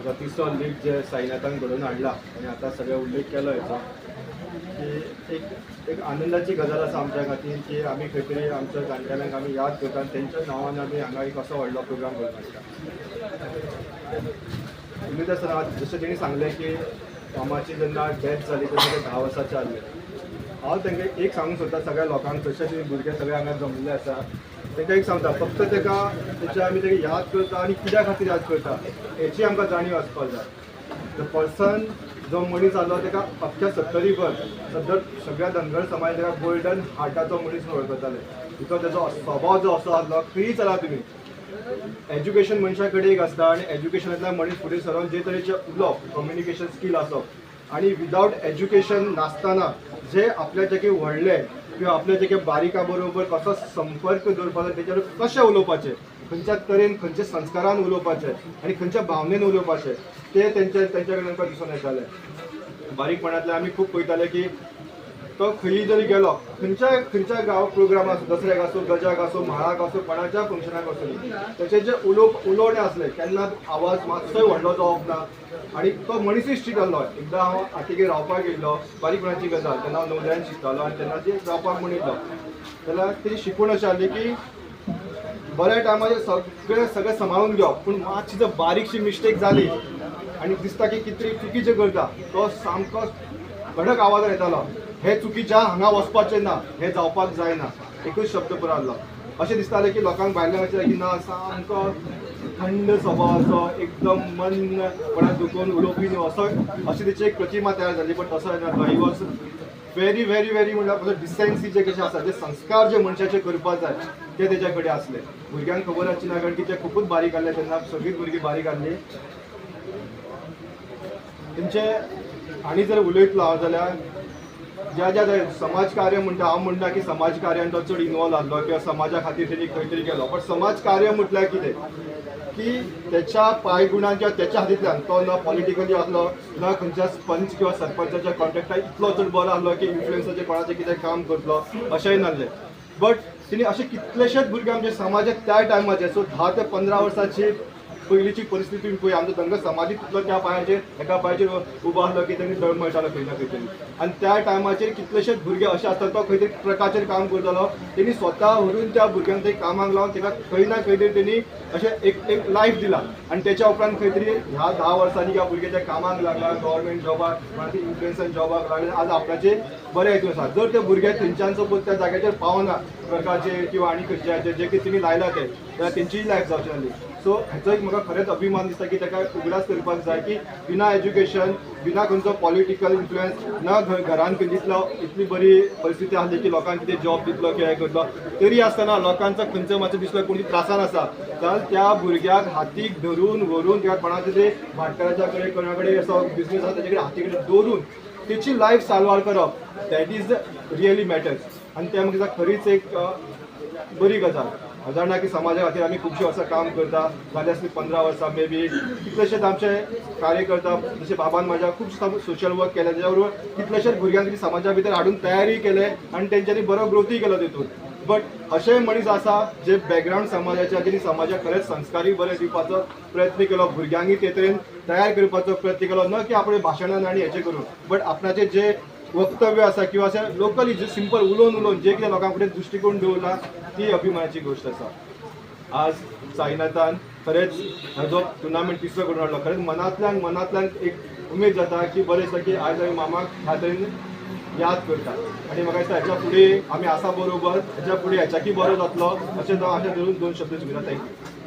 आता तिसरो लीग जे साईनाथान घडून हाडला आणि आता सगळे उल्लेख केलो याचा की एक एक आनंदाची गजाल आसा आमच्या खातीर की आमी खंय तरी आमच्या जाणटेल्यांक आमी याद करता आनी तेंच्या नांवान आमी हांगा एक असो व्हडलो प्रोग्राम करून आसता उमेद आसा जशें तेणी सांगलें की मामाची जेन्ना डॅथ जाली तेन्ना ते धा वर्साचे आसले हांव तेंका एक सांगूंक सोदता सगळ्या लोकांक तशेंच भुरगे सगळे हांगा जमलेले आसा तांकां एक सांगता फक्त ताका त्याच्या आमी ताका याद करता आनी कित्या खातीर याद करता हेची आमकां जाणीव आसपाक जाय. द पर्सन जो मनीस आसलो ताका अख्ख्या सत्तरी भर सद्दर सगळ्या धनगर समाज ताका गोल्डन हार्टाचो मनीस म्हणून वळखताले बिकॉज ताचो स्वभाव जो असो आसलो खंयी चला तुमी एज्युकेशन मनशा कडेन एक आसता आनी एज्युकेशनांतल्यान मनीस फुडें सरोन जे तरेचे उलोवप कम्युनिकेशन स्कील आसप आनी विदावट एज्युकेशन नासतना जे आपले जे व्हडले किंवा आपले जे काही बारीका बरोबर कसो संपर्क दवरपाचो तेचेर कशें उलोवपाचें खंयच्या तरेन खंयच्या संस्कारान उलोवपाचें आनी खंयच्या भावनेन उलोवपाचें ते तेंच्या तेंच्या कडेन आमकां दिसून येतालें बारीकपणांतल्यान आमी खूब पळयताले की तो खंयी जरी गेलो खंयच्या खंयच्या गांव प्रोग्राम आसूं दसऱ्याक आसूं गजाक आसूं म्हाळाक आसूं कोणाच्या फंक्शनाक आसूं तेचे जे उलोवप उलोवणे आसले केन्ना आवाज मातसोय व्हडलो जावप ना. आनी तो मनीसूय स्ट्रीक आसलो. एकदां हांव हातीक रावपाक गेल्लो बारीकपणाची गजाल तेन्ना हांव णवद्यान शिकतालो आनी तेन्ना ती रावपाक म्हणिल्लो जाल्यार तेजी शिकवण अशी आसली की बऱ्या टायमार सगळें सगळें सांबाळून घेवप. पूण मातशी जर बारीकशी मिस्टेक जाली आनी दिसता की कितें चुकीचें करता तो सामको कडक आवाज येतालो. हे चुकीच्या हांगा वचपाचें ना हे जावपाक जायना. एकूच शब्द पुरो आसलो अशें दिसतालें की लोकांक भायल्या अशें की ना सामको थंड स्वभावाचो एकदम मन कोणाक दुखोवन उलोवपी न्हू असो अशी तिची एक प्रतिमा तयार जाली पण तसो ना he was very very very म्हणल्यार डिसेन्सी जे कशें आसा जे संस्कार जे मनशाचे करपाक जाय ते तेजे कडेन आसले भुरग्यांक खबर आसची ना कारण की ते खुबूच बारीक आहले तेन्ना सगळींच भुरगीं बारीक आहली तेंचे आनी जर उलयतलो हांव जाल्यार ज्या ज्या समाजकार्य समाज कार्य म्हणटा हांव म्हणटा की समाज कार्यान तो चड इनवॉल्व आसलो किंवा समाजा खातीर तेणी खंय तरी केलो. पण समाज कार्य म्हटल्यार कितें की त्याच्या पायगुणांच्या किंवा त्याच्या हातींतल्यान तो ना पॉलिटिकली आसलो ना खंयच्या पंच किंवा सरपंचाच्या कॉन्टेक्टान इतलो चड बरो आसलो की इन्फ्लुएन्साचेर कोणाचें कितें काम करतलो अशेंय नासलें बट तिणी अशे कितलेशेच भुरगे आमच्या समाजाक त्या टायमाचे सो धा ते पंदरा वर्साची पयलींची परिस्थिती पळय आमचो धंगर समाजीक त्या पांयाचेर एका पांयाचेर उबो आसलो की तेणी दळ मेळटालो खंय ना खंय तरी आनी त्या टायमाचेर कितलेशेच भुरगे अशे आसता तो खंय तरी ट्रकाचेर काम करतालो तेणी स्वता व्हरून त्या भुरग्यांक थंय कामाक लावन ताका खंय ना खंय तरी तेणी अशें एक एक लायफ दिला. आनी तेच्या उपरांत खंय तरी ह्या धा वर्सांनी ह्या भुरग्याच्या कामाक लागला गव्हर्मेंट जॉबाक कोणाची इन्फ्लुएन्सान जॉबाक लागले. आज आपल्याचे बरे हितून आसा जर ते भुरगे तेंच्यांचो त्या जाग्याचेर पावना ट्रकाचेर किंवा आनी खंयच्याचेर जे कितें तेणी लायला ते जाल्यार तेंचीय लायफ जावची नासली सो हेचो एक म्हाका खरेंच अभिमान दिसता की ताका उगडास करपाक जाय की बिना एज्युकेशन बिना खंयचो पॉलिटिकल इन्फ्लुएन्स ना घरान खंयचितलो इतली बरी परिस्थिती आसली की लोकांक कितें जॉब दितलो किंवा हें करतलो. तरी आसतना लोकांचो खंयचो मातसो दिसलो कोणी त्रासान आसा जाल्यार त्या भुरग्याक हातीक धरून व्हरून किंवा कोणाचे ते भाटकाराच्या कडेन कोणा कडेन असो बिझनेस आसा ताचे कडेन हाती कडेन दवरून तेची लायफ साल्वार करप. दॅट इज रियली मॅटर्स आनी तें म्हाका खरीच एक बरी गजाल. जाणा की समाजा खातीर आमी खुबशीं वर्सां काम करता. जाले आसली पंदरा वर्सां मे बी कितलेशेच आमचे कार्यकर्ता जशे बाबान म्हाज्या खूब सोशल वर्क केलें त्याच्या बरोबर कितलेशेच भुरग्यांक समाजा भितर हाडून तयारी केले आनी तेंच्यांनी बरो ग्रोथूय केलो तितून बट असे मनीस आसा जे बॅकग्रावंड समाजाचे जेणी समाजाक खरेंच संस्कारी बरें दिवपाचो प्रयत्न केलो भुरग्यांनी ते तरेन तयार करपाचो प्रयत्न केलो. न की आपले भाशणान आनी हेचे करून. बट आपणाचे जे वक्तव्य आसा किंवा अशें लोकली जे सिंपल उलोवन उलोवन जे कितें लोकां फुडें दृश्टिकोन दवरला ती अभिमानाची गोश्ट आसा आज साईनाथान खरेंच जो टुर्नामेंट तिसरो करून हाडलो खरेंच मनांतल्यान मनांतल्यान एक उमेद जाता की बरें दिसता की आयज आमी मामाक ह्या तरेन याद करता आनी म्हाका दिसता हेच्या फुडें आमी आसा बरोबर हेच्या फुडें हेच्याकी बरो जातलो अशें हांव आशा धरून दोन शब्द शिकयता थँक्यू